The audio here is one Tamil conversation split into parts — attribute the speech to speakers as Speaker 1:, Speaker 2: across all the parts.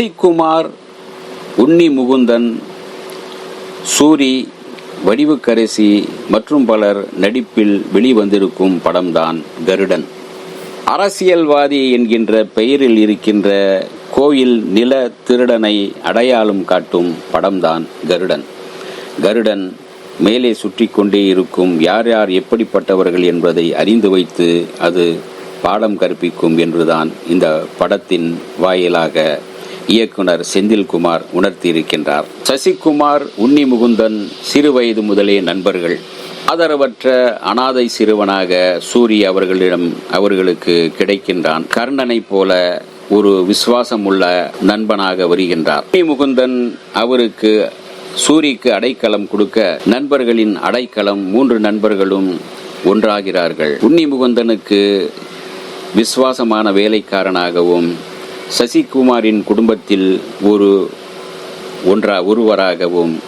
Speaker 1: சசிகுமார் உன்னி முகுந்தன் சூரி வடிவுக்கரசி மற்றும் பலர் நடிப்பில் வெளிவந்திருக்கும் படம்தான் கருடன். அரசியல்வாதி என்கின்ற பெயரில் இருக்கின்ற கோயில் நில திருடனை அடையாளம் காட்டும் படம்தான் கருடன். கருடன் மேலே சுற்றி கொண்டே இருக்கும் யார் யார் எப்படிப்பட்டவர்கள் என்பதை அறிந்து வைத்து அது பாடம் கற்பிக்கும் என்றுதான் இந்த படத்தின் வாயிலாக இயக்குனர் செந்தில்குமார் உணர்த்தியிருக்கின்றார். சசிகுமார் உன்னி முகுந்தன் சிறுவயது முதலே நண்பர்கள். ஆதரவற்ற அனாதை சிறுவனாக சூரி அவர்களிடம் அவர்களுக்கு கிடைக்கின்றான். கர்ணனைப் போல ஒரு விசுவாசம் உள்ள நண்பனாக வருகின்றார். உன்னி முகுந்தன் அவருக்கு சூரிக்கு அடைக்கலம் கொடுக்க நண்பர்களின் அடைக்கலம் மூன்று நண்பர்களும் ஒன்றாகிறார்கள். உன்னி முகுந்தனுக்கு விசுவாசமான வேலைக்காரனாகவும் சசிகுமாரின் குடும்பத்தில் ஒரு ஒன்றா ஒருவராகவும்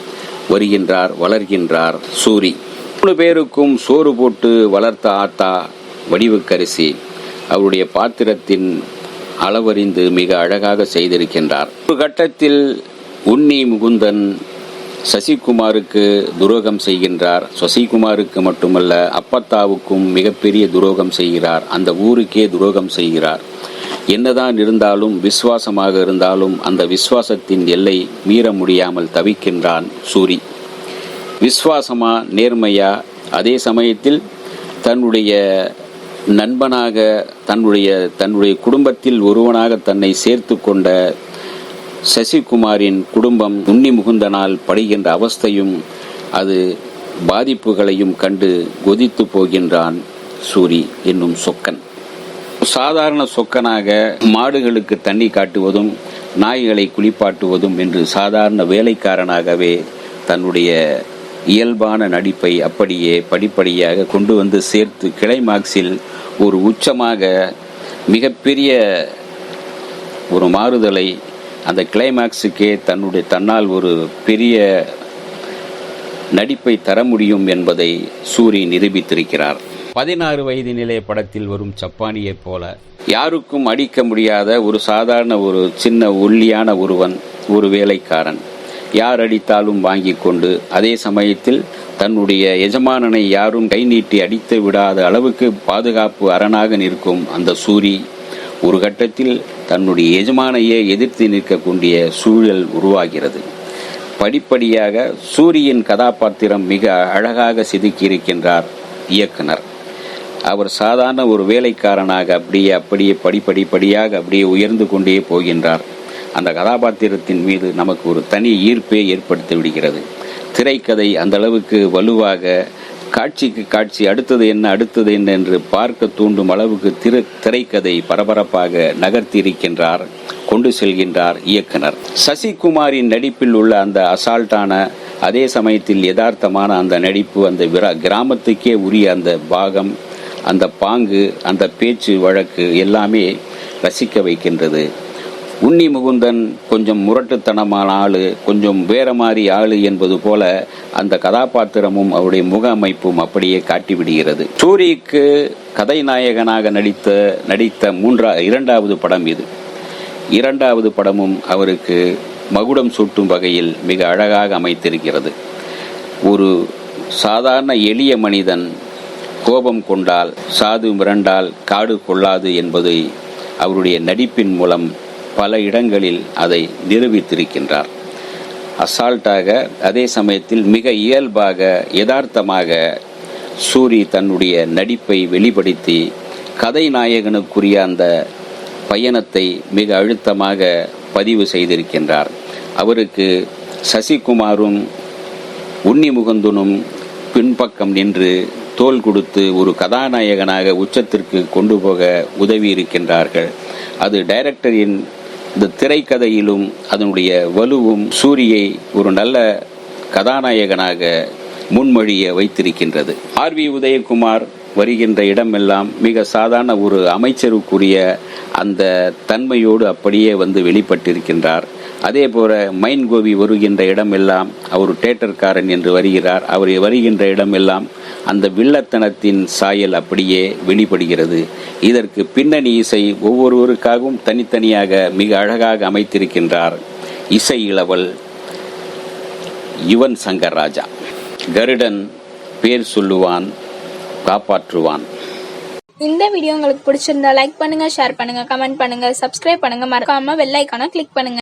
Speaker 1: வருகின்றார் வளர்கின்றார் சூரி. மூணு பேருக்கும் சோறு போட்டு வளர்த்த ஆத்தா வடிவுக்கரிசி அவருடைய பாத்திரத்தின் அளவறிந்து மிக அழகாக செய்திருக்கின்றார். ஒரு கட்டத்தில் உன்னி முகுந்தன் சசிகுமாருக்கு துரோகம் செய்கின்றார். சசிகுமாருக்கு மட்டுமல்ல அப்பத்தாவுக்கும் மிகப்பெரிய துரோகம் செய்கிறார். அந்த ஊருக்கே துரோகம் செய்கிறார். என்னதான் இருந்தாலும் விசுவாசமாக இருந்தாலும் அந்த விசுவாசத்தின் எல்லை மீற முடியாமல் தவிக்கின்றான் சூரி. விசுவாசமா நேர்மையா? அதே சமயத்தில் தன்னுடைய நண்பனாக தன்னுடைய தன்னுடைய குடும்பத்தில் ஒருவனாக தன்னை சேர்த்து கொண்ட சசிகுமாரின் குடும்பம் உன்னி முகுந்தனால் படுகின்ற அவஸ்தையும் அது பாதிப்புகளையும் கண்டு கொதித்து போகின்றான் சூரி என்னும் சொக்கன். சாதாரண சொக்கனாக மாடுகளுக்கு தண்ணி காட்டுவதும் நாய்களை குளிப்பாட்டுவதும் என்று சாதாரண வேலைக்காரனாகவே தன்னுடைய இயல்பான நடிப்பை அப்படியே படிப்படியாக கொண்டு வந்து சேர்த்து கிளைமாக்ஸில் ஒரு உச்சமாக மிகப்பெரிய ஒரு மாறுதலை அந்த கிளைமாக்ஸுக்கே தன்னுடைய தன்னால் ஒரு பெரிய நடிப்பை தர முடியும் என்பதை சூரி நிரூபித்திருக்கிறார். பதினாறு வயது நிலை படத்தில் வரும் சப்பானியைப் போல யாருக்கும் அடிக்க முடியாத ஒரு சாதாரண ஒரு சின்ன ஒல்லியான ஒருவன் ஒரு வேலைக்காரன். யார் அடித்தாலும் வாங்கி கொண்டு அதே சமயத்தில் தன்னுடைய எஜமானனை யாரும் கை நீட்டி அடித்து விடாத அளவுக்கு பாதுகாப்பு அரணாக நிற்கும் அந்த சூரி ஒரு கட்டத்தில் தன்னுடைய எஜமானையே எதிர்த்து நிற்கக்கூடிய சூழல் உருவாகிறது. படிப்படியாக சூரியின் கதாபாத்திரம் மிக அழகாக செதுக்கியிருக்கின்றார் இயக்குனர். அவர் சாதாரண ஒரு வேலைக்காரனாக அப்படியே அப்படியே படிப்படி படியாக அப்படியே உயர்ந்து கொண்டே போகின்றார். அந்த கதாபாத்திரத்தின் மீது நமக்கு ஒரு தனி ஈர்ப்பே ஏற்படுத்தி விடுகிறது. திரைக்கதை அந்த அளவுக்கு வலுவாக காட்சிக்கு காட்சி அடுத்தது என்ன அடுத்தது என்ன என்று பார்க்க தூண்டும் அளவுக்கு திரு திரைக்கதை பரபரப்பாக நகர்த்தி இருக்கின்றார் கொண்டு செல்கின்றார் இயக்குனர். சசிகுமாரின் நடிப்பில் உள்ள அந்த அசால்ட்டான அதே சமயத்தில் யதார்த்தமான அந்த நடிப்பு அந்த விரா கிராமத்துக்கே உரிய அந்த பாகம் அந்த பாங்கு அந்த பேச்சு வழக்கு எல்லாமே ரசிக்க வைக்கின்றது. உன்னி முகுந்தன் கொஞ்சம் முரட்டுத்தனமான ஆளு கொஞ்சம் வேற மாதிரி ஆளு என்பது போல அந்த கதாபாத்திரமும் அவருடைய முக அமைப்பும் அப்படியே காட்டிவிடுகிறது. சூரிக்கு கதை நாயகனாக நடித்த நடித்த மூன்றா இரண்டாவது படம் இது. இரண்டாவது படமும் அவருக்கு மகுடம் சூட்டும் வகையில் மிக அழகாக அமைத்திருக்கிறது. ஒரு சாதாரண எளிய மனிதன் கோபம் கொண்டால் சாது மிரண்டால் காடு கொள்ளாது என்பதை அவருடைய நடிப்பின் மூலம் பல இடங்களில் அதை நிரூபித்திருக்கின்றார். அசால்ட்டாக அதே சமயத்தில் மிக இயல்பாக யதார்த்தமாக சூரி தன்னுடைய நடிப்பை வெளிப்படுத்தி கதை நாயகனுக்குரிய அந்த பயணத்தை மிக அழுத்தமாக பதிவு செய்திருக்கின்றார். அவருக்கு சசிகுமாரும் உன்னிமுகுந்தனும் பின்பக்கம் நின்று தோல் கொடுத்து ஒரு கதாநாயகனாக உச்சத்திற்கு கொண்டு போக உதவி இருக்கின்றார்கள். அது டைரக்டரின் இந்த திரைக்கதையிலும் அதனுடைய வலுவும் சூரியை ஒரு நல்ல கதாநாயகனாக முன்மொழிய வைத்திருக்கின்றது. ஆர் வி உதயகுமார் வருகின்ற இடமெல்லாம் மிக சாதாரண ஒரு அமைச்சருக்குரிய அந்த தன்மையோடு அப்படியே வந்து வெளிப்பட்டிருக்கின்றார். அதே போல மைன் கோபி வருகின்ற இடமெல்லாம் அவர் டேட்டர்காரன் என்று வருகிறார். அவர் வருகின்ற இடமெல்லாம் அந்த வில்லத்தனத்தின் சாயல் அப்படியே வெளிப்படுகிறது. இதற்கு பின்னணி இசை ஒவ்வொருவருக்காகவும் தனித்தனியாக மிக அழகாக அமைத்திருக்கின்றார். இசை இளவல் யுவன் சங்கர் ராஜா. கருடன் பேர் சொல்லுவான் காப்பாற்றுவான்.
Speaker 2: இந்த வீடியோ உங்களுக்கு பிடிச்சிருந்தா லைக் பண்ணுங்க ஷேர் பண்ணுங்க கமெண்ட் பண்ணுங்க சப்ஸ்கிரைப் பண்ணுங்க. மறக்காம வெள்ளைக்கான கிளிக் பண்ணுங்க.